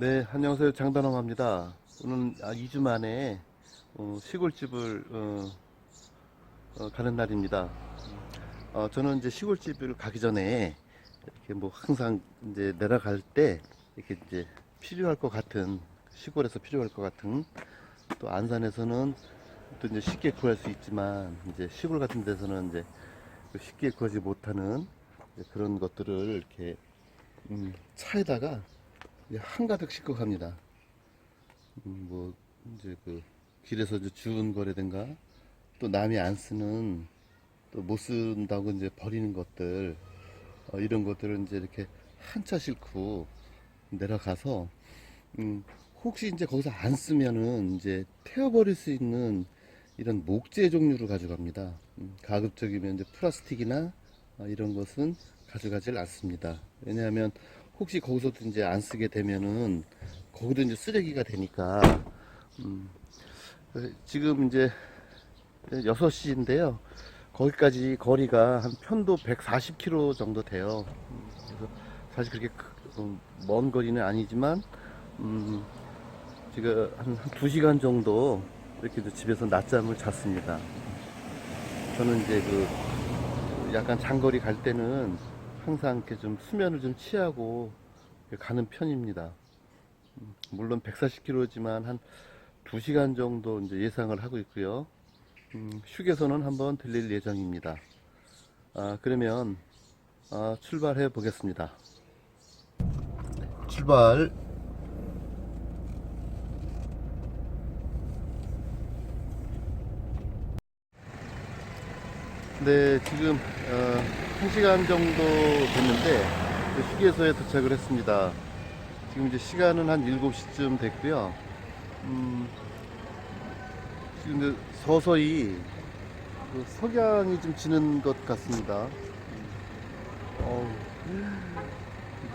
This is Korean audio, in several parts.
네, 안녕하세요. 장단홍합니다. 오늘 아, 2주 만에 어, 시골집을 어, 어, 가는 날입니다. 어, 저는 이제 시골집을 가기 전에 이렇게 뭐 항상 이제 내려갈 때 이렇게 이제 필요할 것 같은 시골에서 필요할 것 같은 또 안산에서는 또 이제 쉽게 구할 수 있지만 이제 시골 같은 데서는 이제 쉽게 구하지 못하는 그런 것들을 이렇게 음, 차에다가 한가득 싣고 갑니다. 음, 뭐 이제 그 길에서 주운 거라든가 또 남이 안 쓰는 또 못 쓴다고 이제 버리는 것들 어, 이런 것들을 이제 이렇게 한 차 싣고 내려가서 음, 혹시 이제 거기서 안 쓰면은 이제 태워버릴 수 있는 이런 목재 종류를 가져갑니다. 음, 가급적이면 이제 플라스틱이나 어, 이런 것은 가져가질 않습니다. 왜냐하면 혹시 거기서도 이제 안 쓰게 되면은 거기도 이제 쓰레기가 되니까 음, 지금 이제 6시인데요. 거기까지 거리가 한 편도 140km 정도 돼요. 음, 그래서 사실 그렇게 크- 음, 먼 거리는 아니지만 음, 지금 한, 한 2시간 정도 이렇게 집에서 낮잠을 잤습니다. 저는 이제 그 약간 장거리 갈 때는 항상 이렇게 좀 수면을 좀 취하고 가는 편입니다. 음, 물론 140km지만 한 2시간 정도 이제 예상을 하고 있고요. 음, 휴게소는 한번 들릴 예정입니다. 아, 그러면 아, 출발해 보겠습니다. 네, 출발. 네, 지금 어, 1시간 정도 됐는데 휴게소에 도착을 했습니다. 지금 이제 시간은 한 7시쯤 됐고요. 음, 지금 이제 서서히 그 석양이 좀 지는 것 같습니다. 음, 어우,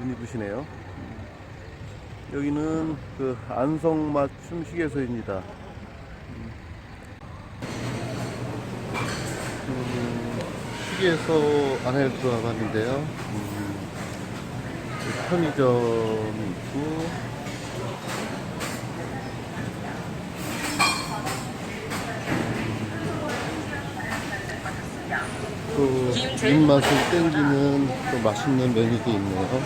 눈이 부시네요. 음, 여기는 그 안성맞춤 휴게소입니다. 음, 휴게소 안에 들어와 봤는데요. 음, 편의점이 있고, 또 입맛을 땡기는 또 맛있는 메뉴도 있네요.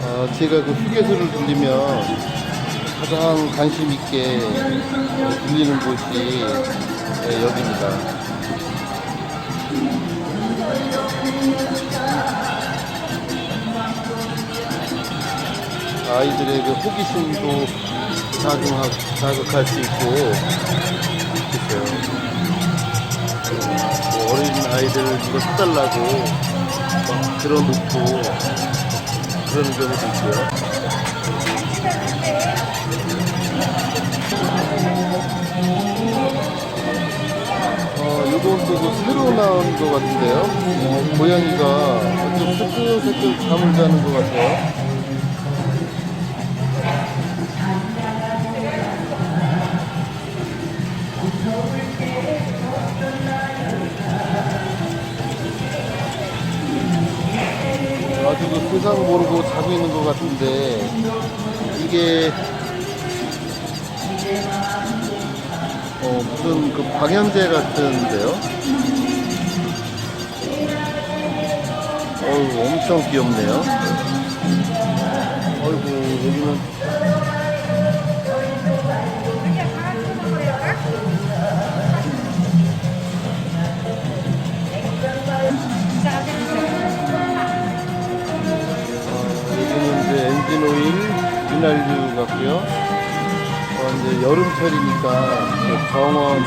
아, 제가 그 휴게소를 들리면 가장 관심 있게 들리는 곳이 네, 여기입니다. 아이들의 그 호기심도 자극하, 자극할 수 있고, 글쎄요. 뭐 어린 아이들 이거 사달라고 막 들어놓고 그런 경우도 있고요. 어, 요건 또그 새로 나온 것 같은데요. 어, 고양이가 좀 새끌새끌 잠을 자는 것 같아요. 아주 그 세상 모르고 자고 있는 것 같은데 이게 무슨 그 방향제 같은데요? 어우, 엄청 귀엽네요. 어이구, 여기는. 어, 여기는 이제 엔진 오일, 윤활유 같고요. 어, 이제 여름철이니까 그 정원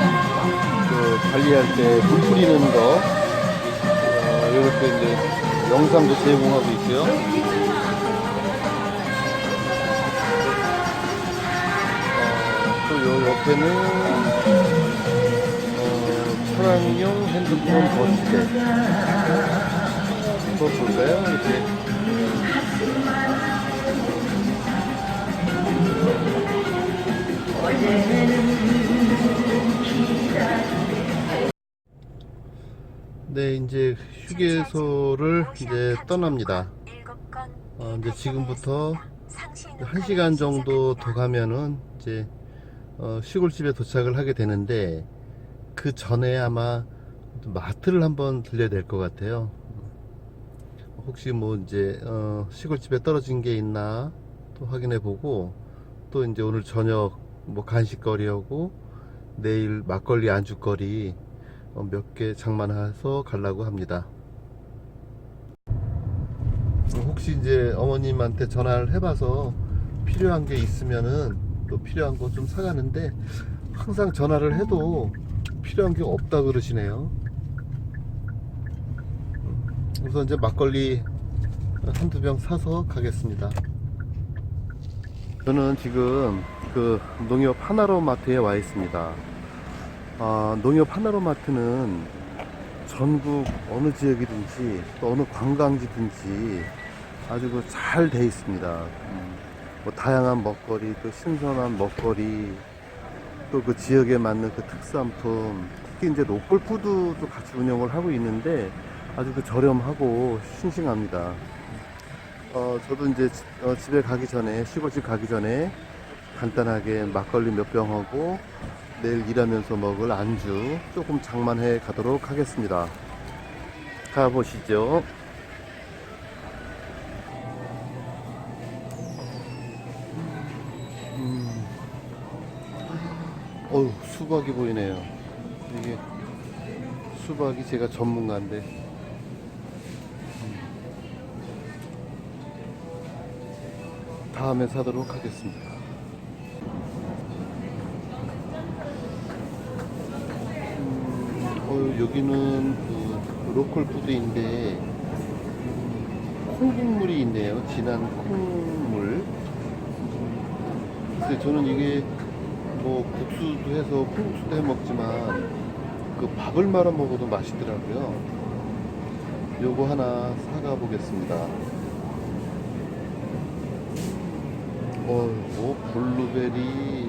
그 관리할 때 물 뿌리는 거 어, 이렇게 이제 영상도 제공하고 있고요. 어, 또요 옆에는 어, 천안용 핸드폰 거치대 한번 볼까요? 이렇게 네, 이제 휴게소를 이제 떠납니다. 어, 이제 지금부터 한 시간 정도 더 가면은 이제 어, 시골집에 도착을 하게 되는데 그 전에 아마 마트를 한번 들려야 될 것 같아요. 혹시 뭐 이제 어, 시골집에 떨어진 게 있나 또 확인해 보고 또 이제 오늘 저녁 뭐 간식거리하고 내일 막걸리 안주거리 어, 몇개 장만해서 가려고 합니다. 어, 혹시 이제 어머님한테 전화를 해봐서 필요한 게 있으면은 또 필요한 거 좀 사가는데 항상 전화를 해도 필요한 게 없다 그러시네요. 우선 이제 막걸리 한두 병 사서 가겠습니다. 저는 지금 그 농협 하나로마트에 와 있습니다. 아, 농협 하나로마트는 전국 어느 지역이든지 또 어느 관광지든지 아주 그 잘 돼 있습니다. 음, 뭐 다양한 먹거리, 또 신선한 먹거리, 또 그 지역에 맞는 그 특산품, 특히 이제 로컬 푸드도 같이 운영을 하고 있는데 아주 그 저렴하고 싱싱합니다. 어, 저도 이제 지- 어, 집에 가기 전에, 시골집 가기 전에 간단하게 막걸리 몇 병하고 내일 일하면서 먹을 안주 조금 장만해 가도록 하겠습니다. 가보시죠. 음. 어우, 수박이 보이네요. 이게 수박이 제가 전문가인데. 음. 다음에 사도록 하겠습니다. 어, 여기는 그 로컬 푸드인데 음, 콩국물이 있네요. 진한 콩물. 글쎄 저는 이게 뭐 국수도 해서 콩국수도 해 먹지만 그 밥을 말아 먹어도 맛있더라고요. 요거 하나 사가 보겠습니다. 어, 뭐 블루베리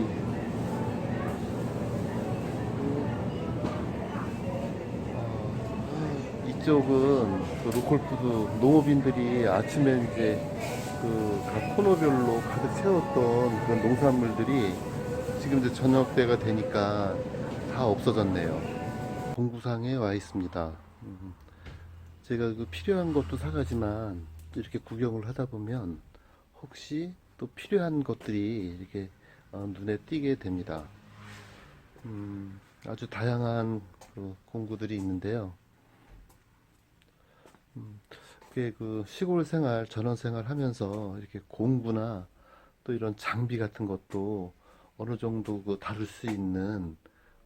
아, 이쪽은 그 로컬푸드 농업인들이 아침에 이제 그 각 코너별로 가득 채웠던 그런 농산물들이 지금 이제 저녁 때가 되니까 다 없어졌네요. 공구상에 와 있습니다. 음, 제가 그 필요한 것도 사가지만 이렇게 구경을 하다 보면 혹시 또 필요한 것들이 이렇게 어, 눈에 띄게 됩니다. 음, 아주 다양한 그 공구들이 있는데요. 음, 그 시골 생활, 전원 생활 하면서 이렇게 공구나 또 이런 장비 같은 것도 어느 정도 그 다룰 수 있는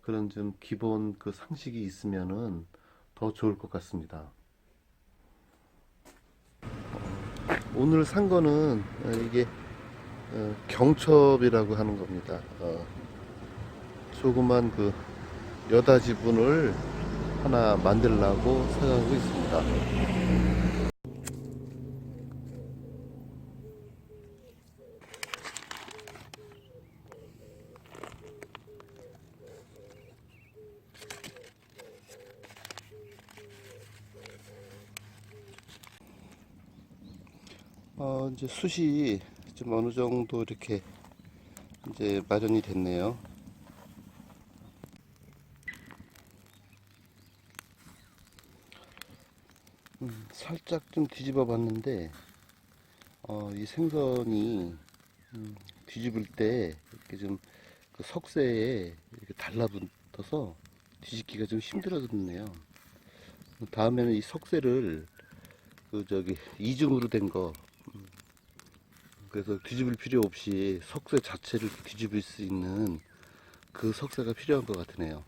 그런 좀 기본 그 상식이 있으면은 더 좋을 것 같습니다. 오늘 산 거는 어, 이게 어, 경첩이라고 하는 겁니다. 어, 조그만 그 여다지분을 하나 만들려고 생각하고 있습니다. 어, 이제 숯이 좀 어느 정도 이렇게 이제 마련이 됐네요. 음, 살짝 좀 뒤집어 봤는데, 어, 이 생선이 음, 뒤집을 때 이렇게 좀 그 석쇠에 이렇게 달라붙어서 뒤집기가 좀 힘들어졌네요. 다음에는 이 석쇠를 그 저기 이중으로 된거 그래서 뒤집을 필요 없이 석쇠 자체를 뒤집을 수 있는 그 석쇠가 필요한 것 같으네요.